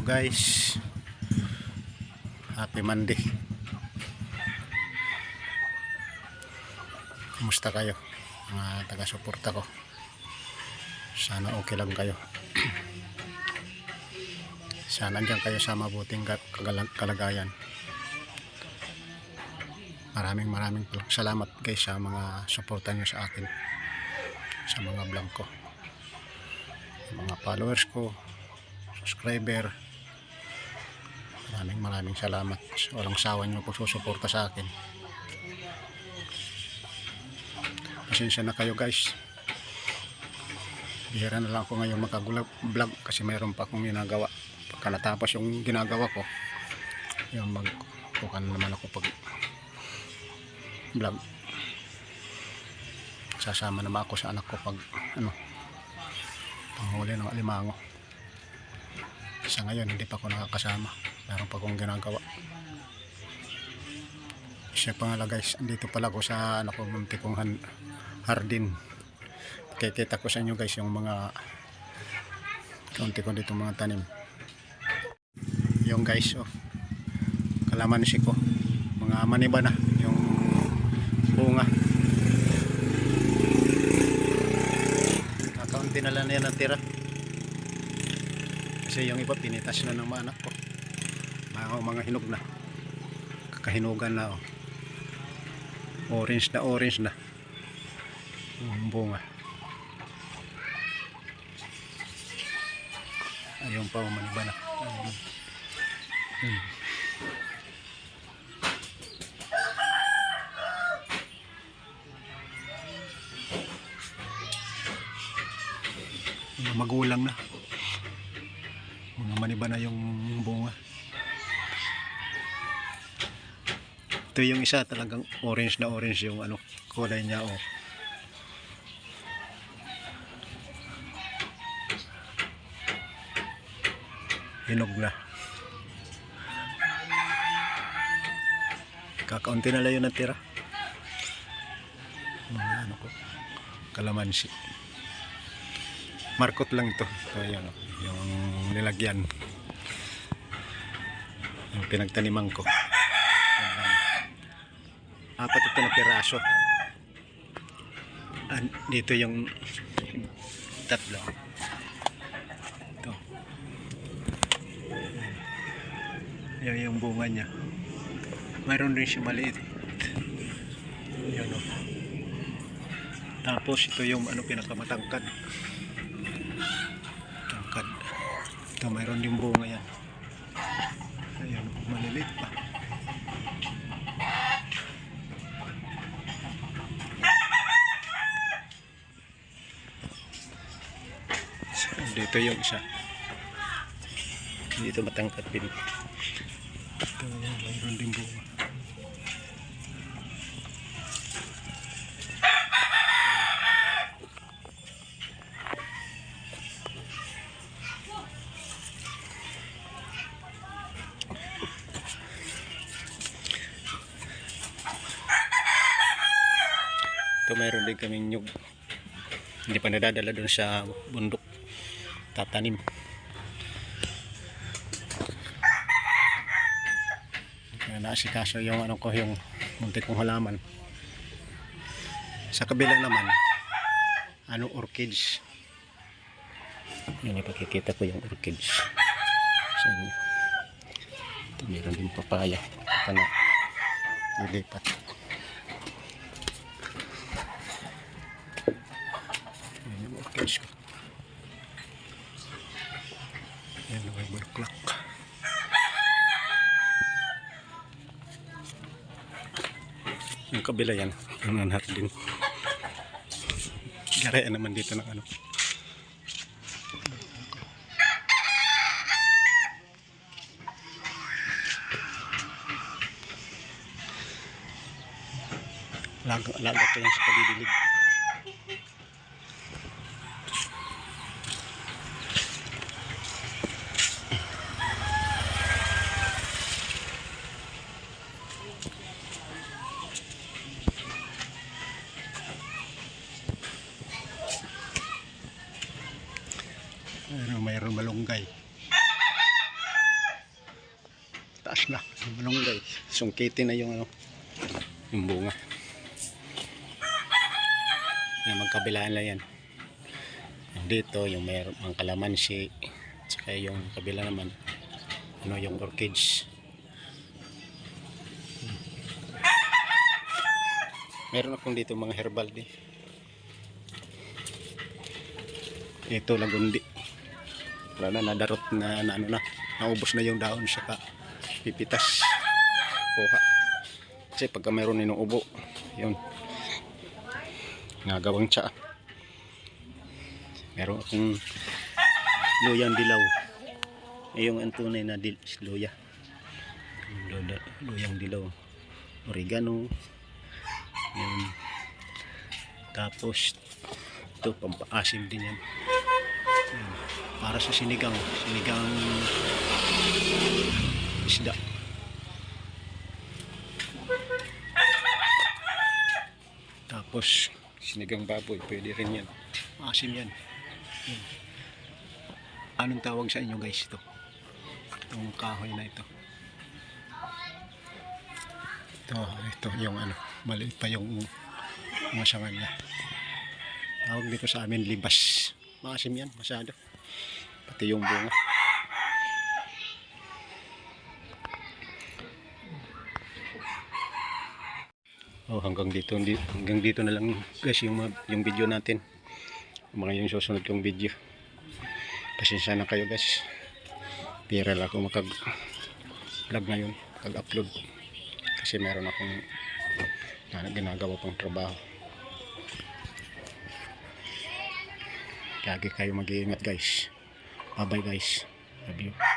Hello guys. Happy Monday. Kumusta kayo? Mga taga-suporta ko. Sana okay lang kayo. Sana andyan kayo sa mabuting kalagayan. Maraming maraming salamat guys sa mga suporta nyo sa akin. Sa mga vlog ko. Mga followers ko, subscriber. Maraming maraming salamat. Walang sawa nyo po susuporta sa akin. Pasensya na kayo guys. Bihira na lang ako ngayon makagulag-vlog kasi mayroon pa akong ginagawa. Pagka natapos yung ginagawa ko, yung mag kukan naman ako pag vlog. Sasama naman ako sa anak ko pag ano panghuli ng alimango. Sa ngayon hindi pa ako nakakasama. Meron pa akong ginagawa. Siya pa nga guys, andito pala ako sa ano ko munti kong han- hardin. Kikita ko sa inyo guys yung mga kaunti ko dito mga tanim. Yung guys, oh. Kalamansi ko. Mga maniba na yung bunga. Kakaunti na lang yan natira. Kasi yung iba pinitas na ng mga anak ko. Mga, mga hinog na. Kakahinugan na oh. Orange na orange na. Yung bunga. Ayun pa maniba na. Ayun. Hmm. Mga magulang na. Mga maniba na yung bunga. Ito yung isa talagang orange na orange yung ano kulay niya oh. Hinog na. Kakaunti na lang yun natira. Mga ano ko. Kalamansi. Markot lang ito. So, yan, oh, yung nilagyan. Yung pinagtaniman ko. Apat ito na piraso. Ah, dito yung tatlo. Ito. Yan yung bunga niya. Mayroon rin siya maliit. Yan o. Tapos ito yung ano pinakamatangkad. Tangkad. Ito mayroon din bunga yan. Dito yung isa. Dito matangkad din. Ito yan, mayroon din bunga. Ito mayroon din kaming nyug. Hindi pa nadadala doon sa bundok. Tatanim. Naasikaso yung ano ko yung muntik kong halaman. Sa kabila naman, ano orchids. Yan ipakikita ko yung orchids sa inyo. Ito meron din papaya. Ito na lilipat. Yan yung orchids ko. Yan yung may bulaklak. Yung kabila yan. Yung nanhat din. Garaya naman dito ng ano. Laga, laga ko yan sa padidilig. Mayroon, mayroon malunggay. Lumabas na. Malunggay sungkitin na yung ano yung bunga. Yan magkabilaan lang yan. Yung dito yung mayroon ang kalamansi saka yung kabila naman ano yung orchids. Meron akong dito mga herbal din. Ito lagundi wala na nadarot na, na ano na. Naubos na yung daon saka pipitas. Kuha. Kasi pagka meron ninong ubo yun. Nagawang tsa. Meron akong luyang dilaw. Eh, yung ang tunay na dil, luya. Luyang dilaw. Oregano. Yun. Tapos ito pampaasim din Yan. para sa sinigang. Sinigang isda. Tapos sinigang baboy pwede rin yan. Asim yan. Yan. anong tawag sa inyo guys ito? Itong kahoy na ito. Ito ito yung ano maliit pa yung mga sanga niya tawag dito sa amin libas. Maasim yan masyado. Pati yung bunga Oh, hanggang dito hanggang dito na lang guys yung yung video natin. Mga yung susunod kong video. Pasensya na kayo guys. Viral ako makag vlog ngayon, mag-upload. Kasi meron akong na, ginagawa pang trabaho. Lagi kayo mag-iingat guys. Bye bye guys. Love you.